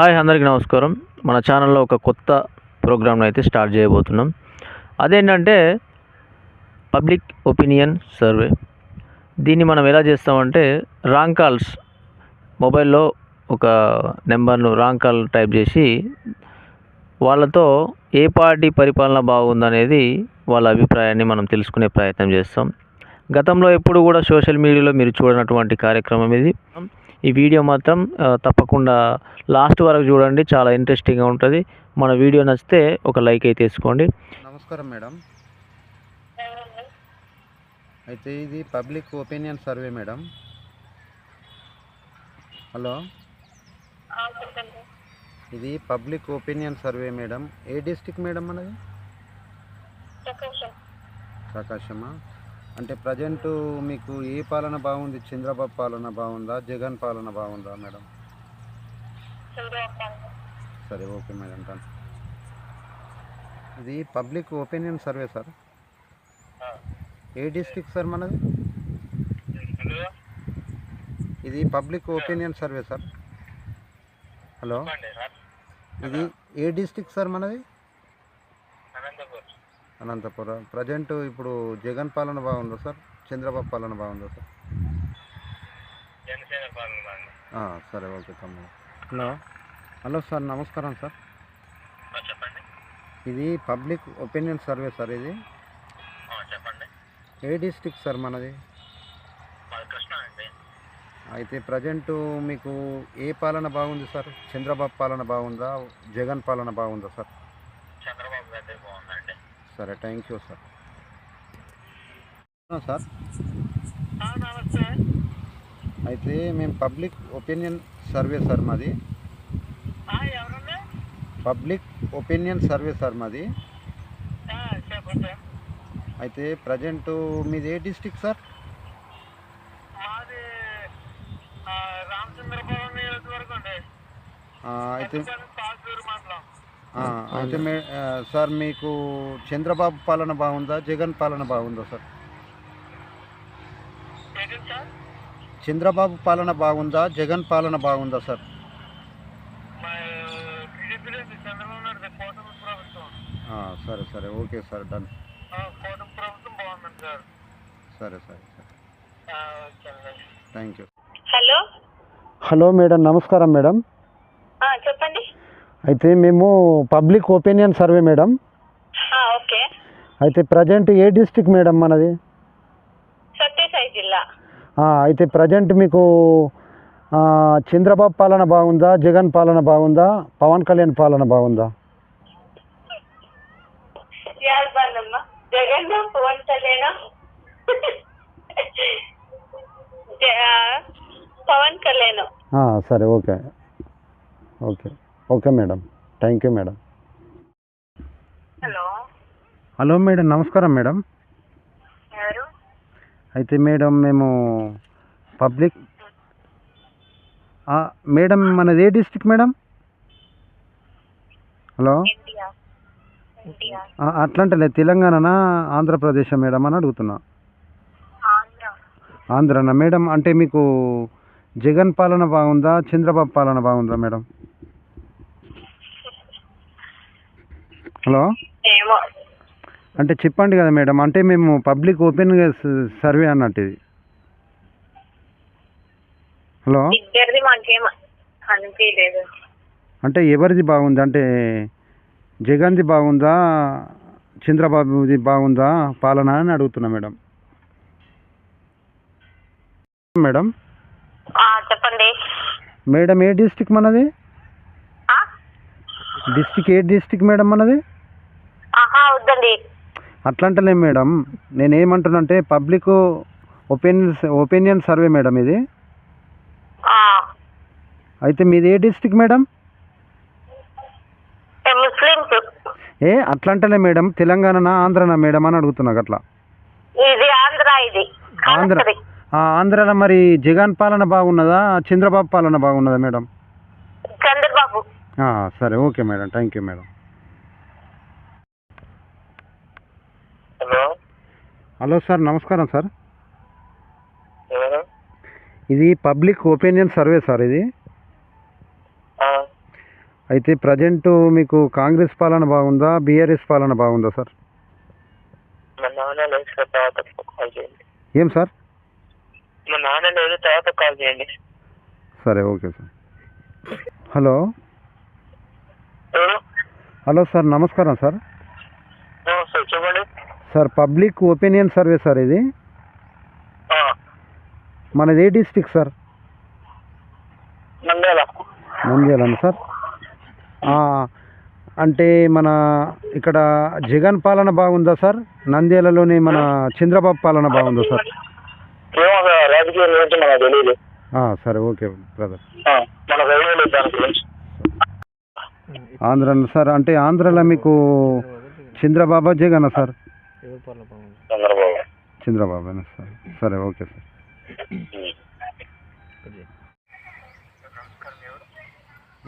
Hi అందరికీ నమస్కారం. మన ఛానల్లో ఒక కొత్త ప్రోగ్రామ్ను అయితే స్టార్ట్ చేయబోతున్నాం. అదేంటంటే పబ్లిక్ ఒపీనియన్ సర్వే. దీన్ని మనం ఎలా చేస్తామంటే రాంగ్ కాల్స్. మొబైల్లో ఒక నెంబర్ను రాంగ్ కాల్ టైప్ చేసి వాళ్ళతో ఏ పార్టీ పరిపాలన బాగుందనేది వాళ్ళ అభిప్రాయాన్ని మనం తెలుసుకునే ప్రయత్నం చేస్తాం. గతంలో ఎప్పుడు కూడా సోషల్ మీడియాలో మీరు చూడనటువంటి కార్యక్రమం ఇది. ఈ వీడియో మాత్రం తప్పకుండా లాస్ట్ వరకు చూడండి చాలా ఇంట్రెస్టింగ్గా ఉంటుంది. మన వీడియో నచ్చితే ఒక లైక్ అయితే వేసుకోండి. నమస్కారం మేడం. అయితే ఇది public opinion survey madam. Hello. ఇది పబ్లిక్ ఒపీనియన్ సర్వే మేడం. ఏ డిస్టిక్ మేడం మనది? ప్రకాశమా? అంటే ప్రజెంట్ మీకు ఏ పాలన బాగుంది? చంద్రబాబు పాలన బాగుందా? జగన్ పాలన బాగుందా మేడం? సరే ఓకే మేడం డన్ ఇది పబ్లిక్ ఒపీనియన్ సర్వే సార్. ఏ డిస్ట్రిక్ట్ సార్ మనది? ఇది public opinion survey sir. Hello? ఇది ఏ డిస్ట్రిక్ట్ సార్ మనది? అనంతపురం. ప్రజెంట్ ఇప్పుడు జగన్ పాలన బాగుందా సార్? చంద్రబాబు పాలన బాగుందా సార్? ఆ, సరే ఓకే తమ్ముడు. హలో. హలో సార్ నమస్కారం సార్. చెప్పండి. ఇది పబ్లిక్ ఒపీనియన్ సర్వే సార్ ఇది. చెప్పండి. ఏ డిస్ట్రిక్ట్ సార్ మనది? అయితే ప్రజెంట్ మీకు ఏ పాలన బాగుంది సార్? చంద్రబాబు పాలన బాగుందా? జగన్ పాలన బాగుందా సార్? చంద్రబాబు గారి బాగుందండి. సరే థ్యాంక్ యూ సార్ సార్ నమస్తే. అయితే మేము పబ్లిక్ ఒపీనియన్ సర్వే సార్ మాది. పబ్లిక్ ఒపీనియన్ సర్వే సార్ మాది. అయితే ప్రజెంట్ మీది ఏ డిస్టిక్ సార్ అయితే అయితే మే సార్ మీకు చంద్రబాబు పాలన బాగుందా? జగన్ పాలన బాగుందా సార్? చంద్రబాబు పాలన బాగుందా? జగన్ పాలన బాగుందా సార్? సరే సరే ఓకే సార్. డన్. సార్. సరే. Thank you hello? Hello madam నమస్కారం మేడం. ఆ, చెప్పండి. అయితే మేము public opinion survey madam. Okay. అయితే ప్రజెంట్ ఏ డిస్టిక్ మేడం మనది? సత్యసాయి జిల్లా. అయితే ప్రజెంట్ మీకు చంద్రబాబు పాలన బాగుందా జగన్ పాలన బాగుందా పవన్ కళ్యాణ్ పాలన బాగుందా? జగన్ పవన్ కళ్యాణ్. పవన్ సరే okay. Okay. Okay madam thank you madam hello hello madam నమస్కారం మేడం అయితే మేడం మేము పబ్లిక్ మేడం మనది ఏ డిస్టిక్ మేడం హలో అట్లాంటలే తెలంగాణనా ఆంధ్రప్రదేశ్ మేడం అని అడుగుతున్నా. ఆంధ్ర ఆంధ్రనా మేడం అంటే మీకు జగన్ పాలన బాగుందా చంద్రబాబు పాలన బాగుందా మేడం హలో? ఏమో. అంటే చెప్పండి కదా మేడం అంటే మేము పబ్లిక్ ఓపెన్గా సర్వే అన్నట్టు ఇది. హలో? ఇద్దరిది మాకేం అనిపించలేదు అంటే ఎవరిది బాగుంది? అంటే జగన్ది బాగుందా చంద్రబాబుది బాగుందా పాలన అని అడుగుతున్నా మేడం. మేడం? చెప్పండి. మేడం ఏ డిస్టిక్ మనది? డిస్టిక్ ఏ డిస్టిక్ మేడం మనది? వద్దండి. అట్లాంటలే మేడం. నేనేమంటున్నానంటే public opinion opinion survey madam ఇది. అయితే మీది ఏ డిస్టిక్ మేడం? ఏ ముస్లిమ్స్ ఏ అట్లాంటలే మేడం. తెలంగాణనా ఆంధ్రనా మేడం అని అడుగుతున్నా అట్లా ఇది ఆంధ్ర ఇది. ఆంధ్ర. ఆంధ్రాలో మరి జగన్ పాలన బాగున్నదా చంద్రబాబు పాలన బాగున్నదా మేడం? చంద్రబాబు. సరే. Okay madam. Thank you madam hello hello sir నమస్కారం సార్. ఇది పబ్లిక్ ఒపీనియన్ సర్వే సార్ ఇది. అయితే ప్రజెంట్ మీకు కాంగ్రెస్ పాలన బాగుందా బీఆర్ఎస్ పాలన బాగుందా సార్? ఏం సార్? మా నాన్న లేదు తర్వాత కాల్ చేయండి. సరే okay sir. Hello. Hello sir నమస్కారం sir. Sir public opinion survey sir ఇది. మనది ఏ డిస్టిక్ సార్? నంద్యాల సార్. అంటే మన ఇక్కడ జగన్ పాలన బాగుందా సార్? నంద్యాలలోని మన చంద్రబాబు పాలన బాగుందా sir? Sir okay brother. Andhra sir అంటే ఆంధ్రలో మీకు చంద్రబాబా జగన్ సార్? ఎవరి పాలన బాగుంది చంద్రబాబు చంద్రబాబేనా సార్. సరే ఓకే సార్.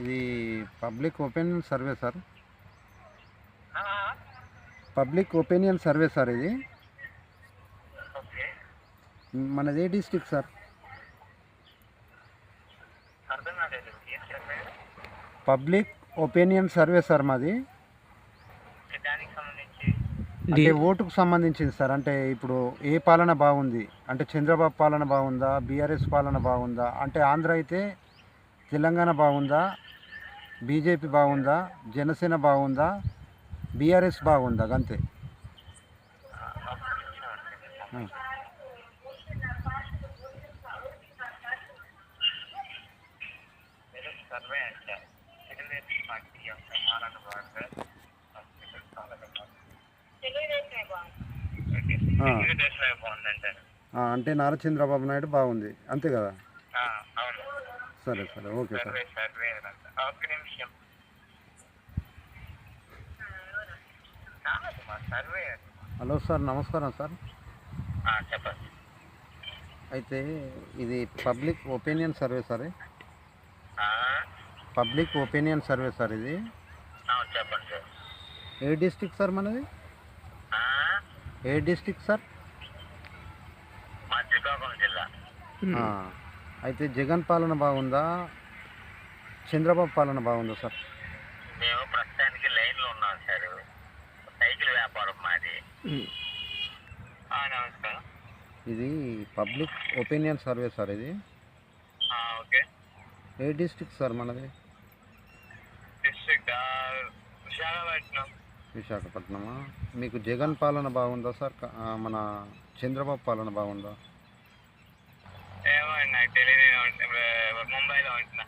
ఇది public opinion survey sir. Public opinion survey sir ఇది. మనది ఏ డిస్టిక్ సార్? అర్థం కాలేదు ఏం చెప్పారు పబ్లిక్ ఒపీనియన్ సర్వే సార్ మాది. దానికి సంబంధించి అంటే ఓటుకు సంబంధించింది సార్. అంటే ఇప్పుడు ఏ పాలన బాగుంది? అంటే చంద్రబాబు పాలన బాగుందా? బీఆర్ఎస్ పాలన బాగుందా? అంటే ఆంధ్ర అయితే తెలంగాణ బాగుందా? బీజేపీ బాగుందా? జనసేన బాగుందా? బీఆర్ఎస్ బాగుందా? అంతే. సర్వే అంటే తెలుగుదేశం పార్టీ యొక్క పాలన బాగుంది అంటే నారా చంద్రబాబు నాయుడు బాగుంది. అంతే కదా? సరే సరే. Okay sir. హలో సార్ నమస్కారం సార్. చెప్పండి. అయితే ఇది public opinion survey sir public opinion survey sir ఇది? ఆ, చెప్పండి సార్. ఏ డిస్టిక్ సార్ మనది? ఏ డిస్టిక్ సార్? జిల్లా. అయితే జగన్ పాలన బాగుందా? చంద్రబాబు పాలన బాగుందా సార్? మేము ప్రస్తుతానికి లైన్లో ఉన్నాం సార్. సైకిల్ వ్యాపారం మాది. నమస్కారం. ఇది పబ్లిక్ ఒపీనియన్ సర్వే సార్ ఇది. ఓకే. ఏ డిస్టిక్ సార్ మనది? డిస్ట్రిక్ట్? విశాఖపట్నం. విశాఖపట్నమా? మీకు జగన్ పాలన బాగుందా సార్? మన చంద్రబాబు పాలన బాగుందా? ఏమో నాకు తెలియదు ముంబైలో ఉంటున్నా.